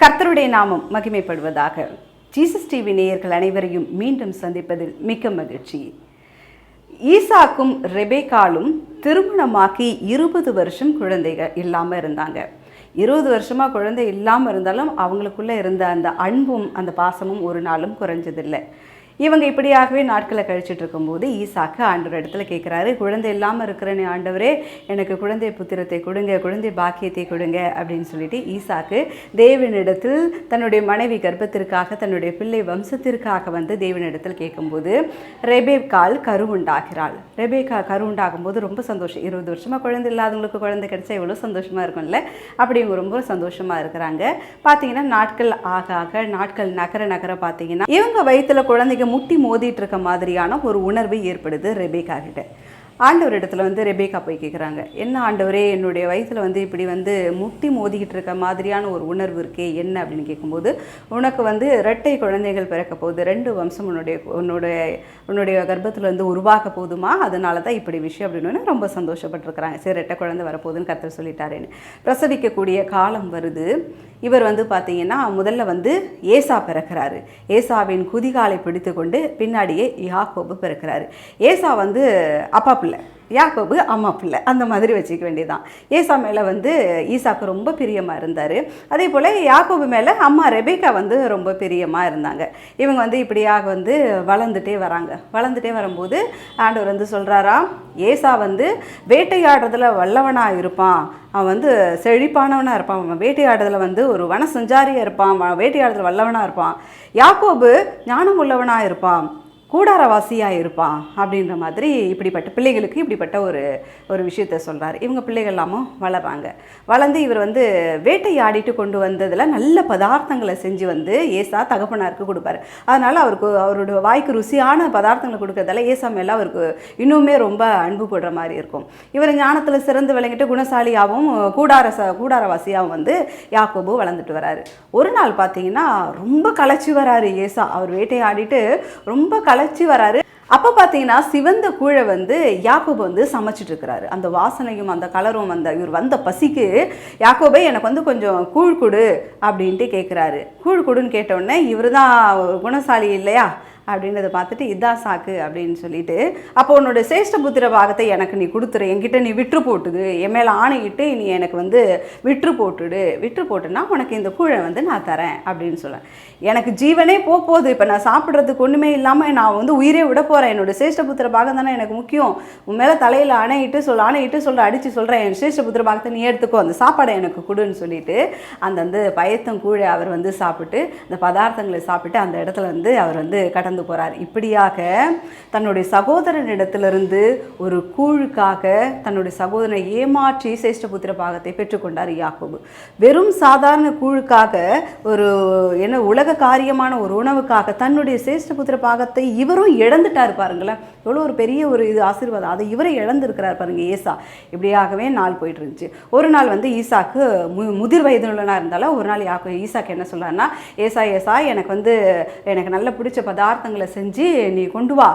கர்த்தருடைய நாமம் மகிமைப்படுவதாக. ஜீசஸ் டிவி நேயர்கள் அனைவரையும் மீண்டும் சந்திப்பதில் மிக்க மகிழ்ச்சி. ஈசாக்கும் ரெபேக்காலும் திருமணமாக்கி இருபது வருஷம் குழந்தைகள் இல்லாமல் இருந்தாங்க. இருபது வருஷமாக குழந்தை இல்லாமல் இருந்தாலும் அவங்களுக்குள்ளே இருந்த அந்த அன்பும் அந்த பாசமும் ஒரு நாளும் குறைஞ்சதில்லை. இவங்க இப்படியாகவே நாட்களை கழிச்சிட்டு இருக்கும்போது ஈசாக்கு ஆண்டவர் இடத்துல கேட்குறாரு குழந்தை இல்லாமல் இருக்கிறேன்னு ஆண்டவரே எனக்கு குழந்தை புத்திரத்தை கொடுங்க குழந்தை பாக்கியத்தை கொடுங்க அப்படின்னு சொல்லிட்டு ஈசாக்கு தேவனிடத்தில் தன்னுடைய மனைவி கர்ப்பத்திற்காக தன்னுடைய பிள்ளை வம்சத்திற்காக வந்து தேவனிடத்தில் கேட்கும்போது ரெபேக்கால் கரு உண்டாகிறாள். ரெபேக்கா கரு உண்டாகும் போது ரொம்ப சந்தோஷம். இருபது வருஷமாக குழந்தை இல்லாதவங்களுக்கு குழந்தை கிடைச்சா எவ்வளோ சந்தோஷமாக இருக்கும்ல? அப்படிங்க ரொம்ப சந்தோஷமாக இருக்கிறாங்க. பார்த்தீங்கன்னா நாட்கள் ஆக ஆக நாட்கள் நகர நகர பார்த்தீங்கன்னா இவங்க வயிற்றுல குழந்தைக்கு முட்டி மோதிட்டு இருக்க மாதிரியான ஒரு உணர்வு ஏற்படுது ரெபேக்கா கிட்ட. ஆண்டவர் இடத்துல வந்து ரெபேக்கா போய் கேட்குறாங்க என்ன ஆண்டவரே என்னுடைய வயசில் வந்து இப்படி வந்து முட்டி மோதிக்கிட்டு இருக்க மாதிரியான ஒரு உணர்வு இருக்கே என்ன அப்படின்னு கேட்கும்போது உனக்கு வந்து இரட்டை குழந்தைகள் பிறக்க போகுது ரெண்டு வம்சம் உன்னுடைய உன்னுடைய உன்னுடைய கர்ப்பத்தில் வந்து உருவாக்க போதுமா அதனால தான் இப்படி விஷயம் அப்படின்னு ரொம்ப சந்தோஷப்பட்டிருக்கிறாங்க. சரி இரட்டை குழந்தை வரப்போகுதுன்னு கத்தர் சொல்லிட்டாருன்னு. பிரசவிக்கக்கூடிய காலம் வருது. இவர் வந்து பார்த்தீங்கன்னா முதல்ல வந்து ஏசா பிறக்கிறாரு. ஏசாவின் குதிகாலை பிடித்து கொண்டு பின்னாடியே யாக்கோபு பிறக்கிறாரு. ஏசா வந்து அப்பா பிள்ளை. யாக்கோபு அம்மா பிள்ளை. அந்த மாதிரி வச்சுக்க வேண்டியதான் ஏசா மேலே வந்து ஈசாக்கு ரொம்ப பிரியமாக இருந்தார். அதே போல் யாக்கோபு மேலே அம்மா ரெபேக்கா வந்து ரொம்ப பிரியமாக இருந்தாங்க. இவங்க வந்து இப்படியாக வந்து வளர்ந்துட்டே வராங்க. வளர்ந்துட்டே வரும்போது ஆண்டவர் வந்து சொல்கிறாராம் ஏசா வந்து வேட்டையாடுறதுல வல்லவனாக இருப்பான். அவன் வந்து செழிப்பானவனாக இருப்பான். அவன் வேட்டையாடுறதுல வந்து ஒரு வன சஞ்சாரியாக இருப்பான் வேட்டையாடுறதுல வல்லவனாக இருப்பான். யாக்கோபு ஞானம் உள்ளவனாக இருப்பான். கூடாரவாசியாக இருப்பான் அப்படின்ற மாதிரி இப்படிப்பட்ட பிள்ளைகளுக்கு இப்படிப்பட்ட ஒரு ஒரு விஷயத்த சொல்கிறார் இவங்க பிள்ளைகள் எல்லாமும் வளர்றாங்க. வளர்ந்து இவர் வந்து வேட்டையாடிட்டு கொண்டு வந்ததில் நல்ல பதார்த்தங்களை செஞ்சு வந்து ஏசா தகப்பனாருக்கு கொடுப்பாரு. அதனால் அவருக்கு அவரோட வாய்க்கு ருசியான பதார்த்தங்களை கொடுக்கறதால ஏசா மேலே அவருக்கு இன்னுமே ரொம்ப அன்பு போடுற மாதிரி இருக்கும். இவர் ஞானத்தில் சிறந்து விளங்கிட்டு குணசாலியாகவும் கூடார ச கூடாரவாசியாகவும் வந்து யாக்கோபு வளர்ந்துட்டு வராரு. ஒரு நாள் பார்த்தீங்கன்னா ரொம்ப களைச்சி வராரு ஏசா. அவர் வேட்டையாடிட்டு ரொம்ப அழைச்சி வராரு. அப்போ பார்த்தீங்கன்னா சிவந்த கூழை வந்து யாக்கோபு வந்து சமைச்சிட்டு இருக்கிறாரு. அந்த வாசனையும் அந்த கலரும் அந்த இவர் வந்த பசிக்கு யாக்கோபே எனக்கு வந்து கொஞ்சம் கூழ் கொடு அப்படின்ட்டு கேட்குறாரு கூழ் கொடுன்னு கேட்டோடனே இவர் தான் குணசாலி இல்லையா? அப்படின்றத பார்த்துட்டு இதான் சாக்கு அப்படின்னு சொல்லிட்டு அப்போ உன்னோட சேஷ்ட புத்திர பாகத்தை எனக்கு நீ கொடுத்துரு. என்கிட்ட நீ விற்று போட்டுது. என் மேலே ஆணையிட்டு நீ எனக்கு வந்து விற்று போட்டுடு. விற்று போட்டுனா உனக்கு இந்த கூழை வந்து நான் தரேன் அப்படின்னு சொல்கிறேன் எனக்கு ஜீவனே போக போகுது இப்போ நான் சாப்பிட்றதுக்கு ஒன்றுமே இல்லாமல் நான் வந்து உயிரே விட போகிறேன் என்னோட சேஷ்ட புத்திர பாகம் தானே எனக்கு முக்கியம். உன் மேலே தலையில் அணையிட்டு சொல் அணையிட்டு சொல்கிற அடித்து சொல்கிறேன் என் சேஷ்ட புத்திர பாகத்தை நீ எடுத்துக்கோ. அந்த சாப்பாடை எனக்கு கொடுன்னு சொல்லிட்டு அந்த வந்து பயத்தம் கூழை அவர் வந்து சாப்பிட்டு அந்த பதார்த்தங்களை சாப்பிட்டு அந்த இடத்துல வந்து அவர் வந்து கடந்து கடந்து போகிறார் இப்படியாக தன்னுடைய சகோதரனிடத்திலிருந்து ஒரு கூழுக்காக தன்னுடைய சகோதரனை ஏமாற்றி சேஷ்டபுத்திர பாகத்தை பெற்றுக்கொண்டார் யாக்கோபு. வெறும் சாதாரண கூழுக்காக ஒரு என்ன உலக காரியமான ஒரு உணவுக்காக தன்னுடைய சேஷ்டபுத்திர பாகத்தை இவரும் இழந்துட்டார் பாருங்களேன். எவ்வளோ ஒரு பெரிய ஒரு இது ஆசீர்வாதம். அதை இவரை இழந்திருக்கிறார் பாருங்க ஏசா. இப்படியாகவே நாள் போயிட்டு இருந்துச்சு. ஒரு நாள் வந்து ஈசாக்கு மு முதிர் வயதுள்ளனாக இருந்தாலும் ஒரு நாள் யாக்கோ ஈசாக்கு என்ன சொல்கிறாருன்னா ஏசா ஏசா எனக்கு வந்து எனக்கு நல்ல பிடிச்ச பதார்த்தம் பதார்த்தங்களை செஞ்சு நீ கொண்டு வா.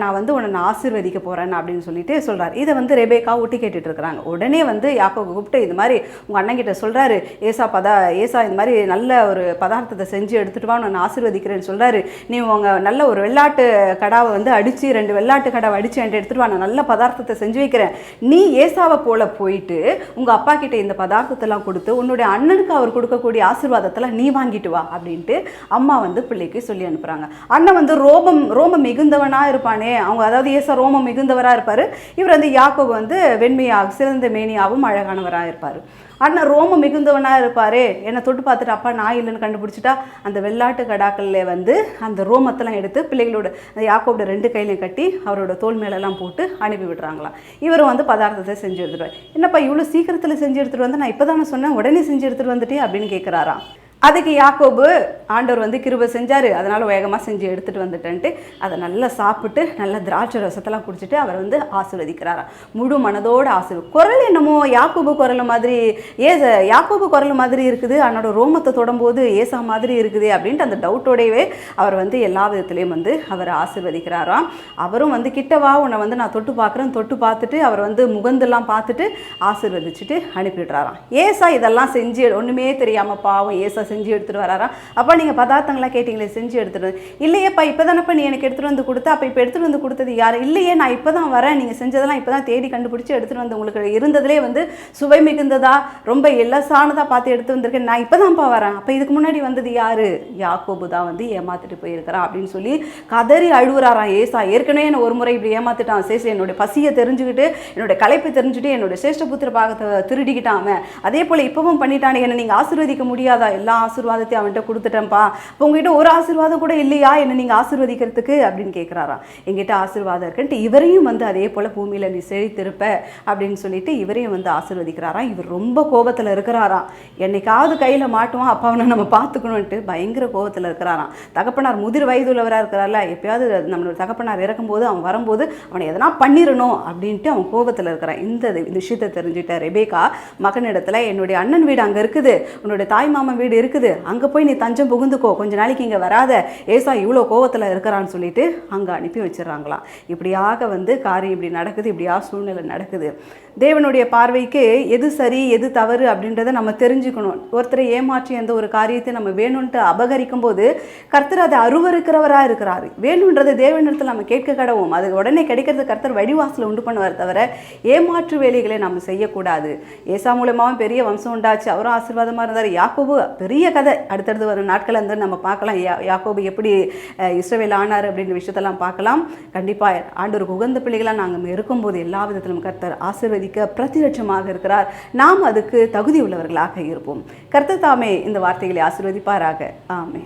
நான் வந்து உன்னை நான் ஆசீர்வதிக்க போகிறேன் அப்படின்னு சொல்லிட்டு சொல்கிறார் இதை வந்து ரெபேக்கா ஒட்டி கேட்டுட்டு இருக்கிறாங்க. உடனே வந்து யாக்கோ கூப்பிட்டு இது மாதிரி உங்கள் அண்ணன் கிட்ட சொல்கிறாரு ஏசா பதா ஏசா இந்த மாதிரி நல்ல ஒரு பதார்த்தத்தை செஞ்சு எடுத்துகிட்டு வா நான் ஆசீர்வதிக்கிறேன்னு சொல்கிறாரு நீ உங்கள் நல்ல ஒரு வெள்ளாட்டு கடாவை வந்து அடித்து ரெண்டு வெள்ளாட்டு கடாவை அடித்து என்கிட்ட எடுத்துகிட்டு வா நான் நல்ல பதார்த்தத்தை செஞ்சு வைக்கிறேன். நீ ஏசாவை போல போயிட்டு உங்கள் அப்பா கிட்ட இந்த பதார்த்தத்தெல்லாம் கொடுத்து உன்னுடைய அண்ணனுக்கு அவர் கொடுக்கக்கூடிய ஆசீர்வாதத்தெல்லாம் நீ வாங்கிட்டு வா அப்படின்ட்டு அம்மா வந்து பிள்ளைக்கு சொல்லி அனுப்புகிறாங்க அண்ணன் வந்து ரோமம் ரோமம் மிகுந்தவனாக இருப்பானே. அவங்க அதாவது ஏசா ரோமம் மிகுந்தவராக இருப்பார். இவர் வந்து யாக்கோபு வந்து வெண்மையாக சிறந்த மேனியாகவும் அழகானவராக இருப்பார். ஆனால் ரோமம் மிகுந்தவனாக இருப்பார். என்னை தொட்டு பார்த்துட்டு அப்பா நான் இல்லைன்னு கண்டுபிடிச்சிட்டா? அந்த வெள்ளாட்டு கடாக்கல்ல வந்து அந்த ரோமத்தெல்லாம் எடுத்து பிள்ளைகளோட அந்த யாக்கோட ரெண்டு கையிலையும் கட்டி அவரோட தோல் மேலெல்லாம் போட்டு அனுப்பி விடுறாங்களாம். இவரும் வந்து பதார்த்தத்தை செஞ்சு எடுத்துருவார் என்னப்பா இவ்வளோ சீக்கிரத்தில் செஞ்சு எடுத்துகிட்டு வந்து? நான் இப்போ தானே சொன்னேன் உடனே செஞ்சு எடுத்துகிட்டு வந்துட்டே அப்படின்னு கேட்குறாராம் அதுக்கு யாக்கோபு ஆண்டவர் வந்து கிருபை செஞ்சார். அதனால் வேகமாக செஞ்சு எடுத்துகிட்டு வந்துட்டேன்ட்டு. அதை நல்லா சாப்பிட்டு நல்லா திராட்சை ரசத்தெல்லாம் குடிச்சிட்டு அவர் வந்து ஆசீர்வதிக்கிறாராம் முழு மனதோட ஆசீர்வ குரல் என்னமோ யாக்கோபு குரல் மாதிரி ஏ யாக்கோபு குரல் மாதிரி இருக்குது. அவனோட ரோமத்தை தொடும்போது ஏசா மாதிரி இருக்குது அப்படின்ட்டு அந்த டவுட்டோடையவே அவர் வந்து எல்லா விதத்துலேயும் வந்து அவர் ஆசீர்வதிக்கிறாராம் அவரும் வந்து கிட்டவா உன்னை வந்து நான் தொட்டு பார்க்குறேன். தொட்டு பார்த்துட்டு அவர் வந்து முகந்தெல்லாம் பார்த்துட்டு ஆசிர்வதிச்சுட்டு அனுப்பிடுறாராம். ஏசா இதெல்லாம் செஞ்சு ஒன்றுமே தெரியாமல் பாவம். ஏசா செஞ்சு செஞ்சு எடுத்துகிட்டு வராராம் அப்போ நீங்கள் பதார்த்தங்களாம் கேட்டிங்களே செஞ்சு எடுத்துகிட்டு வந்து. இல்லையேப்பா இப்போ தானேப்பா நீ எனக்கு எடுத்துகிட்டு வந்து கொடுத்த. அப்போ இப்போ எடுத்துகிட்டு வந்து கொடுத்தது யார்? இல்லையே நான் இப்போ தான் வரேன். நீங்கள் செஞ்சதெல்லாம் இப்போ தான் தேடி கண்டுபிடிச்சி எடுத்துகிட்டு வந்து உங்களுக்கு இருந்ததுலேயே வந்து சுவை மிகுந்ததா ரொம்ப எல்லசானதாக பார்த்து எடுத்து வந்திருக்கேன். நான் இப்போ தான்ப்பா வரேன். அப்போ இதுக்கு முன்னாடி வந்தது யார்? யாக்கோபு தான் வந்து ஏமாத்திட்டு போயிருக்கிறான் அப்படின்னு சொல்லி கதறி அழுகுறாராம் ஏசா. ஏற்கனவே என்னை ஒரு முறை இப்படி ஏமாத்திட்டான். சேசு என்னுடைய பசியை தெரிஞ்சுக்கிட்டு என்னுடைய களைப்பை தெரிஞ்சுட்டு என்னுடைய சேஷ்டபுத்திர பாகத்தை திருடிக்கிட்டான் அவன். அதே போல் இப்பவும் பண்ணிட்டானே. என்னை நீங்கள் ஆசீர்வதிக்க முடியாதா? எல்லா ஆசீர்வாதத்தையும் அவன்கிட்ட கொடுத்துட்டேன்ப்பா. இப்போ உங்ககிட்ட ஒரு ஆசீர்வாதம் கூட இல்லையா? என்னை நீங்கள் ஆசீர்வதிக்கிறதுக்கு அப்படின்னு கேட்குறாராம் எங்கிட்ட ஆசீர்வாதம் இருக்குன்ட்டு இவரையும் வந்து அதே போல் பூமியில் நீ செழித்திருப்ப அப்படின்னு சொல்லிட்டு இவரையும் வந்து ஆசீர்வதிக்கிறாராம். இவர் ரொம்ப கோபத்தில் இருக்கிறாராம். என்னைக்காவது கையில் மாட்டுவான் அப்பா அவனை நம்ம பார்த்துக்கணுன்ட்டு பயங்கர கோபத்தில் இருக்கிறாராம். தகப்பனார் முதிர் வயது உள்ளவராக இருக்கிறார்ல எப்பயாவது நம்மளோட தகப்பனார் இறக்கும்போது அவன் வரும்போது அவனை எதனா பண்ணிடணும் அப்படின்ட்டு அவன் கோபத்தில் இருக்கிறான். இந்த இந்த விஷயத்தை தெரிஞ்சுட்ட ரெபேகா மகனிடத்தில் என்னுடைய அண்ணன் வீடு அங்கே இருக்குது. உன்னுடைய தாய் மாமன் வீடு இருக்குது. அங்கே போய் நீ தஞ்சம் புகுந்துக்கோ. கொஞ்ச நாளைக்கு இங்கே வராத. ஏசா இவ்வளோ கோவத்தில் இருக்கிறான்னு சொல்லிட்டு அங்கே அனுப்பி வச்சிடறாங்களாம். இப்படியாக வந்து காரியம் இப்படி நடக்குது. இப்படியா சூழ்நிலை நடக்குது. தேவனுடைய பார்வைக்கு எது சரி எது தவறு அப்படின்றத நம்ம தெரிஞ்சுக்கணும். ஒருத்தரை ஏமாற்றி எந்த ஒரு காரியத்தை நம்ம வேணும்ன்ட்டு அபகரிக்கும் போது கர்த்தர் அதை அருவருக்கிறவராக இருக்கிறாரு. வேணுன்றதை தேவனிடத்தில் நம்ம கேட்க கடவும் அது உடனே கிடைக்கிறது கர்த்தர் வழிவாசல உண்டு பண்ணுவார் தவிர ஏமாற்று வேலைகளை நம்ம செய்யக்கூடாது. ஏசா மூலமாகவும் பெரிய வம்சம் உண்டாச்சு. அவரும் ஆசீர்வாதமாக இருந்தார். யாக்கோபு பெரிய கதை. அடுத்தடுத்து வரும் நாட்கள் வந்து நம்ம பார்க்கலாம். யா யாக்கோபு எப்படி இஸ்ரேவேல் ஆனார் அப்படின்ற விஷயத்தெல்லாம் பார்க்கலாம். கண்டிப்பாக ஆண்டவருக்கு உகந்த பிள்ளைகளாக நாங்கள் இருக்கும்போது எல்லா விதத்திலும் கர்த்தர் ஆசிர்வதிக்க பிரதிலட்சமாக இருக்கிறார். நாம் அதுக்கு தகுதி உள்ளவர்களாக இருப்போம். கர்த்தர் தாமே இந்த வார்த்தைகளை ஆசிர்வதிப்பாராக. ஆமே